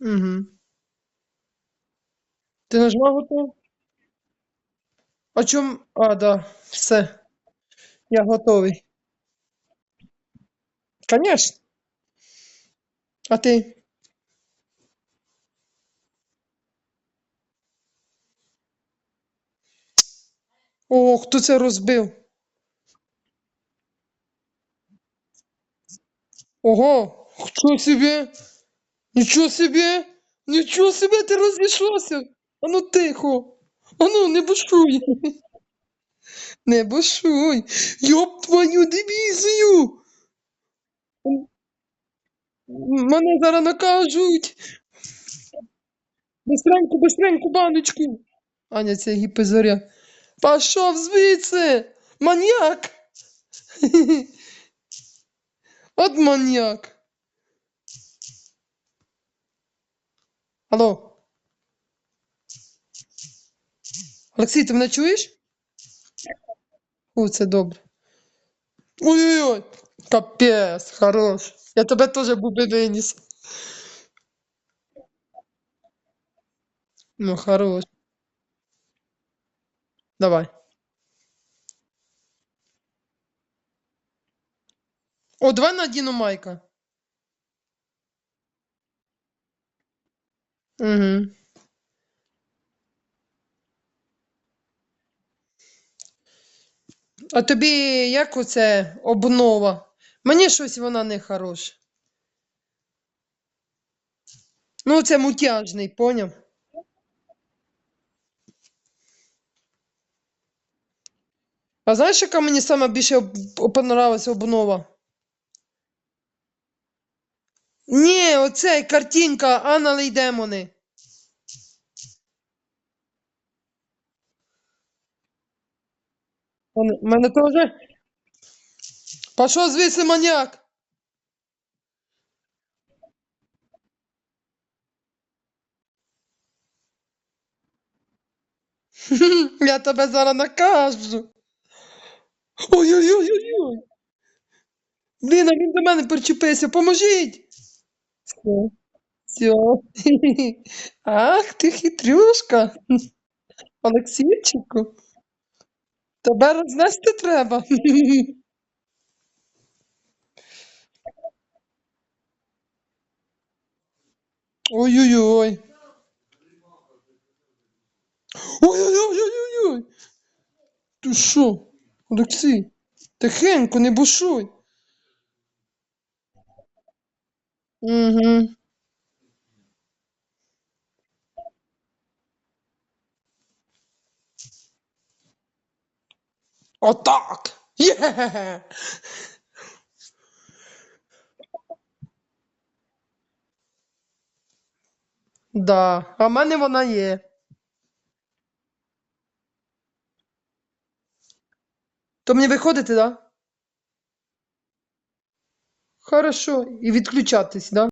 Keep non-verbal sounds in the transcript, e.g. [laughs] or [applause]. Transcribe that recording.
Угу. Ти нажала готово? А чому? А, да, все. Я готовий. Конечно. А ти? О, хто це розбив? Ого, хто собі? Нічого собі! Нічого собі, ти розійшлося! Ану тихо! Ану, не бушуй! [laughs] Не бушуй! Йоп твою дивізію! Мене зараз накажуть! Бистренько, бистренько, баночку! Аня, це гіпезоря. Пішов звідси! Маньяк! [laughs] От маньяк! Алло. Олексій, ти мене чуєш? О, це добре. Ой-ой-ой, капець, хорош. Я тебе теж буби виніс. Ну, хорош. Давай. О, давай надіну майка. Угу. А тобі як оце обнова? Мені щось вона не хороша. Ну, це мутяжний, поняв? А знаєш, яка мені саме більше об- понравилась обнова? Ні, оцей картинка Анали й демони. У мене теж. Пішов звідси маньяк. [laughs] Я тебе зараз накажу. Ой-ой-ой-ой-ой. Блін, а він до мене причепився. Поможіть. Все. Все. [laughs] Ах, ти хитрюшка. [laughs] Олексійчику. Тебе рознести треба. [laughs] Ой-ой-ой. Ой-ой-ой-ой-ой. Ти що, Олексій? Тихенько, не бушуй. Угу. Отак. Є. Да, а в мене вона є. То мені виходити, да? Хорошо. І відключатись, да?